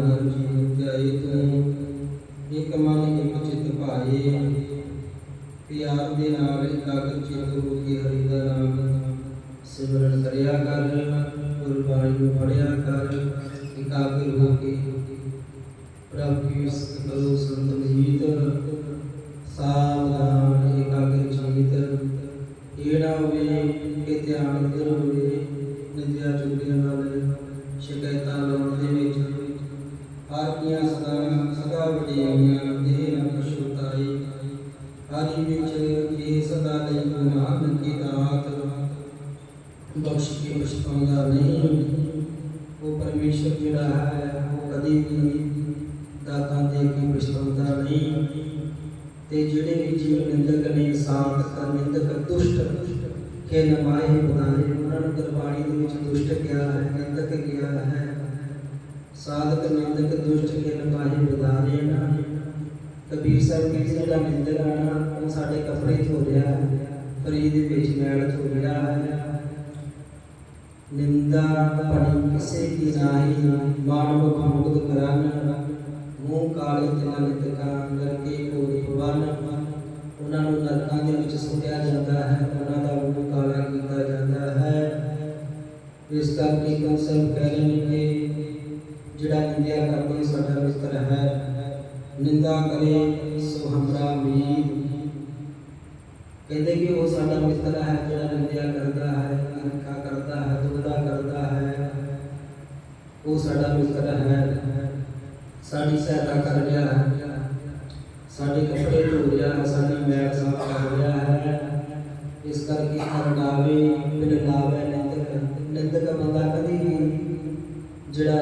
ਜੀ ਧਿਆਏ ਤੂੰ ਇੱਕ ਮਨ ਇੱਕ ਚਿੱਤ ਭਾਏ। ਪਿਆਰ ਦੇ ਨਾਲ ਇਕਾਗਰ ਚਿੱਤ ਹੋ ਕੇ ਹਰੀ ਦਾ ਨਾਮ। ਸਿਮਰਨ ਕਰਿਆ ਕਰ, ਗੁਰਬਾਣੀ ਨੂੰ ਪੜਿਆ ਕਰ, ਇਕਾਗਰ ਹੋ ਕੇ। ਪ੍ਰਭ ਕੀ ਸਿਫਤ ਕਰੋ ਸੰਤ ਮੀਤ ਸਾਵਧਾਨ ਹਰ ਕੀਆਂ ਸਦਾ ਸਦਾ ਵਡਿਆਈਆਂ, ਦੇਹ ਨਾ ਪਛੁਤਾਈ ਹਰੀ ਵਿੱਚ ਇਹ ਸਦਾ ਲਈ ਗੁਨਾਹ ਕੀ ਦਾਤ। ਬਖਸ਼ ਕੇ ਪਛਤਾਉਂਦਾ ਨਹੀਂ। ਉਹ ਪਰਮੇਸ਼ਰ ਜਿਹੜਾ ਹੈ, ਉਹ ਕਦੀ ਵੀ ਦਾਤਾਂ ਦੇ ਕੇ ਪਛਤਾਉਂਦਾ ਨਹੀਂ। ਤੇ ਜਿਹੜੇ ਵੀ ਜੀਵ ਨਿੰਦਕ ਨੇ, ਸਾਤ ਨਿੰਦਕ ਦੁਸ਼ਟ। ਕੇ ਨਮਾਏ ਬਣਾਏ ਉਹਨਾਂ ਨੂੰ ਗੁਰਬਾਣੀ ਦੇ ਵਿੱਚ ਦੁਸ਼ਟ ਕਿਹਾ ਹੈ, ਨਿੰਦਕ ਕਿਹਾ ਹੈ। ਸਾਧਕ ਨਿੰਦਕ ਦੁਸ਼ਟ ਕੇ ਨਮਾਏ ਬਦਾਰੇ ਨਾ ਕਬੀਰ ਸਾਹਿਬ ਕਹਿੰਦੇ ਜਿਹੜਾ ਨਿੰਦਕ ਹੈ ਨਾ ਉਹ ਸਾਡੇ ਕੱਪੜੇ ਧੋ ਰਿਹਾ ਹੈ ਫਰੀਦ ਦੇ ਵਿੱਚ ਮੈਲ ਧੋ ਰਿਹਾ ਹੈ ਨਿੰਦਾ ਪੜੀ ਕਿਸੇ ਕੀ ਨਾਹੀ ਮਾਨਵ ਭੂਤ ਕਰਨ, ਮੂੰਹ ਕਾਲੇ ਤਿਲਾਂ ਨਿਤਕਾਂ ਕਰਕੇ ਕੋਈ ਵਨ। ਉਹਨਾਂ ਨੂੰ ਨਰਕਾਂ ਦੇ ਵਿੱਚ ਸੁੱਟਿਆ ਜਾਂਦਾ ਹੈ, ਉਹਨਾਂ ਦਾ ਮੂੰਹ ਕਾਲਾ ਕੀਤਾ ਜਾਂਦਾ ਹੈ। ਇਸ ਕਰਕੇ ਕਨਸੈਪਟ ਕਹਿ ਰਹੇ ਨਿੰਦਾ ਕਰੇ ਸੋ ਹਮਰਾ ਮੀਤ ਕਹਿੰਦੇ ਕਿ ਉਹ ਸਾਡਾ ਮਿੱਤਰ ਹੈ ਜਿਹੜਾ ਨਿੰਦਿਆ ਕਰਦਾ ਹੈ ਅਨਕਾ ਕਰਦਾ ਹੈ ਦੁਗਦਾ ਕਰਦਾ ਹੈ। ਉਹ ਸਾਡਾ ਮਿੱਤਰ ਹੈ। ਸਾਡੀ ਸਹਾਇਤਾ ਕਰ ਰਿਹਾ ਹੈ। ਸਾਡੇ ਕੱਪੜੇ ਧੋ ਰਿਹਾ ਹੈ।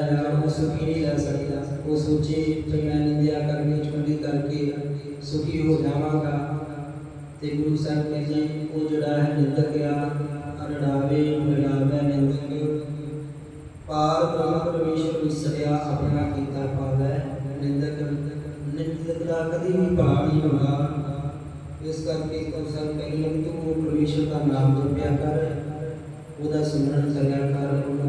ਜਿਹੜਾ ਹੈ ਉਹ ਸੁਖੀ ਨਹੀਂ ਰਹਿ ਸਕਦਾ। ਉਹ ਸੋਚੇ ਕਿ ਮੈਂ ਨਿੰਦਿਆ ਕਰਨੀ ਚੁੰਡੀ ਕਰਕੇ ਸੁਖੀ ਹੋ ਜਾਵਾਂਗਾ। ਤੇ ਗੁਰੂ ਸਾਹਿਬ ਕਹਿੰਦੇ ਉਹ ਜਿਹੜਾ ਹੈ ਨਿੰਦਕ ਆ ਅਰੜਾਵੇ ਬਿਰਨਾਵੇ ਨਿੰਦਕ ਪਾਰ ਬ੍ਰਹਮ ਪਰਮੇਸ਼ਰ ਵਿਸਰਿਆ ਆਪਣਾ ਕੀਤਾ ਪਾਵੈ ਨਿੰਦਕ ਨਿੰਦਕ ਦਾ ਕਦੀ ਵੀ ਭਾਵ ਨਹੀਂ ਹੁੰਦਾ। ਇਸ ਕਰਕੇ ਕੌਸਲ ਕਹਿੰਦੇ ਕਿ ਤੂੰ ਪਰਮੇਸ਼ਰ ਦਾ ਨਾਮ ਜਪਿਆ ਕਰ, ਉਹਦਾ ਸਿਮਰਨ ਕਰਿਆ ਕਰ, ਉਹਨੂੰ ਧਿਆਇਆ ਕਰ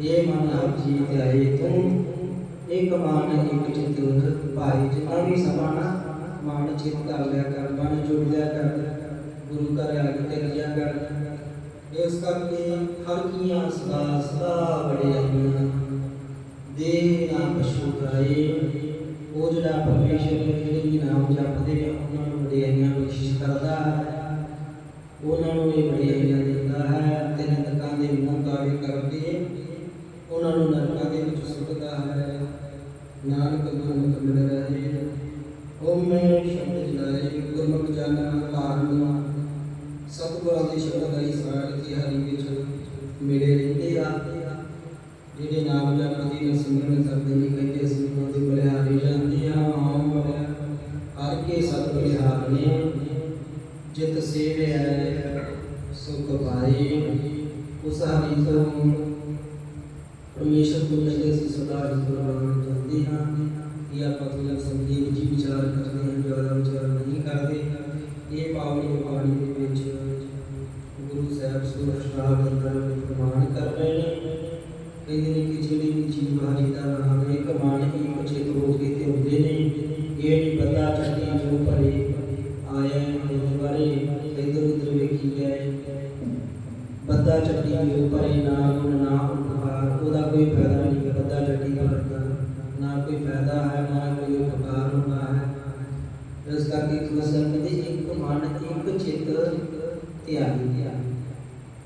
ਇਹ ਮਨ ਆਪ ਜੀ ਧਿਆਏ ਤੂੰ ਇੱਕ ਮਨ ਇੱਕ ਚਿੱਤ ਭਾਈ ਜਿੰਨਾ ਵੀ ਸਮਾਂ ਨਾ, ਮਨ ਚਿੱਤ ਕਰ ਲਿਆ ਕਰ, ਮਨ ਜੁੜ ਲਿਆ ਕਰ, ਗੁਰੂ ਘਰ ਆ ਕੇ ਟਿਕਿਆ ਕਰ। ਇਸ ਕਰਕੇ ਹਰ ਕੀਆਂ ਸਦਾ ਸਦਾ ਬੜੇ ਆਈਆਂ ਦੇ ਨਾਮ ਪਸ਼ੂ ਕਰਾਏ ਉਹ ਜਿਹੜਾ ਪਰਮੇਸ਼ਰ ਦੇ ਜਿਹੜੇ ਵੀ ਨਾਮ ਜਪਦੇ ਨੇ ਉਹਨਾਂ ਨੂੰ ਵਡਿਆਈਆਂ ਬਖਸ਼ਿਸ਼ ਕਰਦਾ ਹੈ। ਉਹਨਾਂ ਸ਼ਬਦ ਦਾ ਇਸਰਾਰ ਕੀ ਹਰੀ ਵਿੱਚ ਮਿਲੇ ਰਹਿੰਦੇ ਆ ਜਿਹੜੇ ਨਾਮ ਜਪਦੇ ਨੇ ਸਿਮਰਨ ਕਰਦੇ ਨੇ ਕਹਿੰਦੇ ਅਸੀਂ ਉਹਨਾਂ ਦੇ ਬਲਿਹਾਰੇ ਜਾਂਦੇ ਆ ਆਮ ਹਰ ਕੇ ਸਤ ਬਲਿਹਾਰ ਨੇ ਜਿਤ ਸੇਵਿਆ ਸੁਖ ਪਾਏ ਉਸ ਹਰੀ ਤੋਂ ਪਰਮੇਸ਼ਰ ਤੋਂ ਮਿਲਦੇ ਸੀ ਸਦਾ ਹੀ ਗੁਰਬਾਣੀ ਜਾਂਦੇ ਹਾਂ ਇਹ ਆਪਾਂ ਤੋਂ ਸੰਗੀਤ ਜੀ ਵਿਚਾਰ ਕਰਦੇ ਹਾਂ ਜ਼ਿਆਦਾ ਵਿਚਾਰ ਗੁਰੂ ਸਾਹਿਬ ਸੁਰ ਸ਼ਰਾਬ ਅੰਦਰ ਪ੍ਰਮਾਣ ਕਰ ਰਹੇ ਨੇ ਕਹਿੰਦੇ ਨੇ ਕਿ ਜਿਹੜੀ ਵੀ ਚੀਜ਼ ਹਰੀ ਦਾ ਨਾਮ ਹੈ ਇੱਕ ਮਨ ਇੱਕ ਚਿਤ ਹੋ ਕੇ ਤੇ ਹੁੰਦੇ ਨੇ ਇਹ ਨਹੀਂ ਪਤਾ ਚੱਲੀ ਜੋ ਭਰੇ ਆਇਆ ਹੈ ਬਾਰੇ ਇਧਰ ਉਧਰ ਵੇਖੀ ਜਾਏ ਬੱਦਾ ਚੱਟੀ ਜੋ ਭਰੇ ਨਾ ਗੁਣ ਨਾ ਉਪਕਾਰ ਉਹਦਾ ਕੋਈ ਫਾਇਦਾ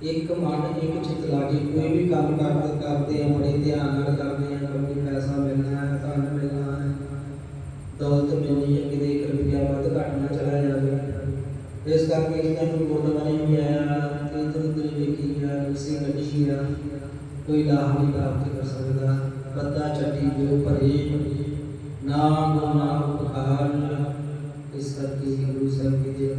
ਇੱਕ ਮਨ ਇੱਕ ਚਿੱਤ ਧਿਆਨੀ ਇੱਕ ਮਨ ਇੱਕ ਚਿੱਤ ਲਾਗੇ ਕੋਈ ਵੀ ਕੰਮ ਕਰਦੇ ਕਰਦੇ ਆ ਬੜੇ ਧਿਆਨ ਨਾਲ ਕਰਦੇ ਆ ਕਿਉਂਕਿ ਪੈਸਾ ਮਿਲਣਾ ਹੈ ਧਨ ਮਿਲਣਾ ਹੈ ਦੌਲਤ ਮਿਲਣੀ ਹੈ ਕਿਤੇ ਇੱਕ ਰੁਪਿਆ ਵੱਧ ਘੱਟ ਨਾ ਚਲਾ ਜਾਵੇ ਇਸ ਕਰਕੇ ਇਹਨਾਂ ਨੂੰ ਗੁਰਦੁਆਰੇ ਵੀ ਆਇਆ ਤੇ ਇਧਰ ਉਧਰ ਵੇਖੀ ਗਿਆ ਉਸੇ ਗੱਡੀ ਆ ਕੋਈ ਲਾਭ ਨਹੀਂ ਪ੍ਰਾਪਤ ਕਰ ਸਕਦਾ ਬੱਦਾ ਚੱਟੀ ਜੋ ਭਰੇ ਨਾਮ ਨਾਮ ਉਪਕਾਰ ਇਸ ਕਰਕੇ ਗੁਰੂ ਸਾਹਿਬ ਜੀ ਦੇ